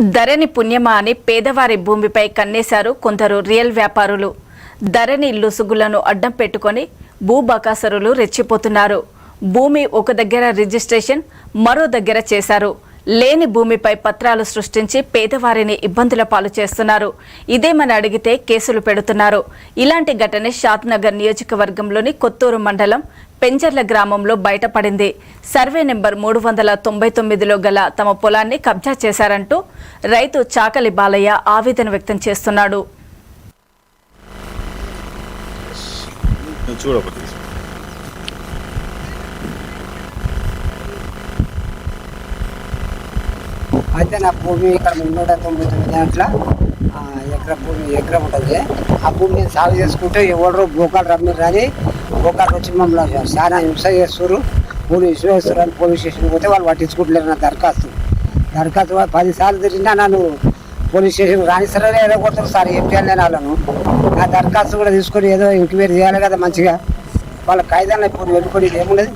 ధరణి పుణ్యమా అని పేదవారి భూమిపై కన్నేశారు కొందరు రియల్ వ్యాపారులు. ధరణి లుసుగులను అడ్డం పెట్టుకొని భూబకాసరులు రెచ్చిపోతున్నారు. భూమి ఒక దగ్గర రిజిస్ట్రేషన్ మరో దగ్గర చేశారు. లేని భూమిపై పత్రాలు సృష్టించి పేదవారిని ఇబ్బందుల పాలు చేస్తున్నారు. ఇదేమని అడిగితే కేసులు పెడుతున్నారు. ఇలాంటి ఘటన షాద్నగర్ నియోజకవర్గంలోని కొత్తూరు మండలం పెంజర్ల గ్రామంలో బయటపడింది. సర్వే నెంబర్ మూడు వందల తొంభై తొమ్మిదిలో గల తమ పొలాన్ని కబ్జా చేశారంటూ రైతు చాకలి బాలయ్య ఆవేదన వ్యక్తం చేస్తున్నాడు. అయితే నా భూమి ఇక్కడ నూట తొంభై తొమ్మిది దాంట్లో ఎకర భూమి ఎకరం ఉంటుంది. ఆ భూమి నేను సాగు చేసుకుంటే ఎవరు భూకాలు రమ్మి రాని భూకాలు వచ్చి మమ్మల్ని చాలా హింస చేస్తారు భూమి విశ్వేశ్వరు అని పోలీస్ స్టేషన్ పోతే వాళ్ళు పట్టించుకుంటలేరు నా దరఖాస్తు. దరఖాస్తు పదిసార్లు పది సార్లు తిరిగినా నన్ను పోలీస్ స్టేషన్ రాణిస్తారని ఏదో కొడతారు సార్ ఏం చేయాలి నేను వాళ్ళను. నా దరఖాస్తు కూడా తీసుకొని ఏదో ఎంక్వైరీ చేయాలి కదా మంచిగా. వాళ్ళ కాయిదాన్ని ఇప్పుడు వెళ్ళుకొని ఏముండదు.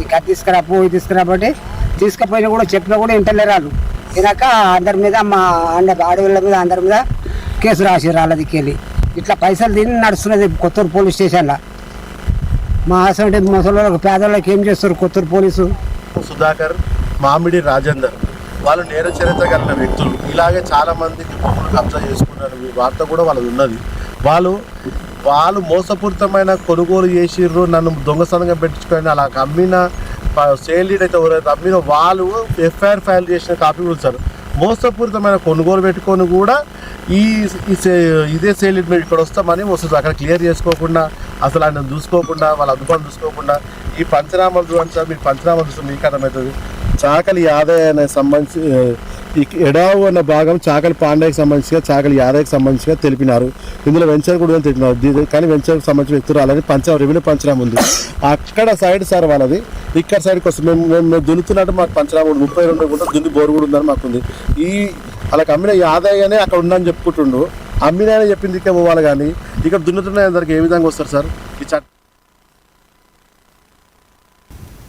ఈ కత్తి తీసుకురా పువ్వు తీసుకురా బట్టి తీసుకుపోయినా కూడా చెప్పినా కూడా ఇంటలేరు వాళ్ళు వినాక అందరి మీద మా అండ అడవుల మీద అందరి మీద కేసు రాసిర్రు వాళ్ళ దిక్కెళ్ళి ఇట్లా పైసలు తిని నడుస్తున్నది కొత్తూరు పోలీస్ స్టేషన్లో. మా అసలు ముసలి పేదవాళ్ళకి ఏం చేస్తారు కొత్తూరు పోలీసు? సుధాకర్ మామిడి రాజేందర్ వాళ్ళు నేర చరిత్ర కలిగిన వ్యక్తులు. ఇలాగే చాలా మందికి భూములు కబ్జా చేసుకున్నారు. మీ వార్త కూడా వాళ్ళది ఉన్నది. వాళ్ళు వాళ్ళు మోసపూరితమైన కొనుగోలు చేసిర్రు నన్ను దొంగసనంగా పెట్టుకొని అలా అమ్మిన సేల్ డీడ్ అయితే ఎవరైతే అమ్మిన వాళ్ళు ఎఫ్ఐఆర్ ఫైల్ చేసిన కాపీ కూడా సార్ మోసపూరితమైన కొనుగోలు పెట్టుకొని కూడా ఈ ఇదే సేల్ డీడ్ మీద ఇక్కడ వస్తామని వస్తుంది అక్కడ క్లియర్ చేసుకోకుండా అసలు ఆయన చూసుకోకుండా వాళ్ళ అదుపాలు చూసుకోకుండా ఈ పంచనామాలు చూడండి సార్ మీకు పంచనామాలు చూస్తే మీకు అర్థమవుతుంది. చాకలి ఆదాయానికి సంబంధించి ఎడావు అన్న భాగం చాకలి పాండేకి సంబంధించిగా చాకలి యాదయ్యకి సంబంధించిగా తెలిపినారు. ఇందులో వెంచర్ కూడా అని తెలిపినారు కానీ వెంచర్కి సంబంధించిన వ్యక్తులు అలాగే పంచనామా రెవెన్యూ పంచనామా ఉంది. అక్కడ సైడ్ సార్ వాళ్ళది. ఇక్కడ సైడ్కి వస్తుంది మేము మేము మేము దున్నుతున్నట్టు మాకు పంచనామా ఉంది. ముప్పై రెండు కూడా దున్ని బోరు కూడా ఉందని మాకు ఉంది. ఈ వాళ్ళకి అమ్మిన యాదయ్యనే అక్కడ ఉందని చెప్పుకుంటుండు. అమ్మినాయన చెప్పింది ఇక్కడ పోవాలి కానీ ఇక్కడ దున్నుతున్నాయి అందరికి ఏ విధంగా వస్తారు సార్? ఈ చట్ట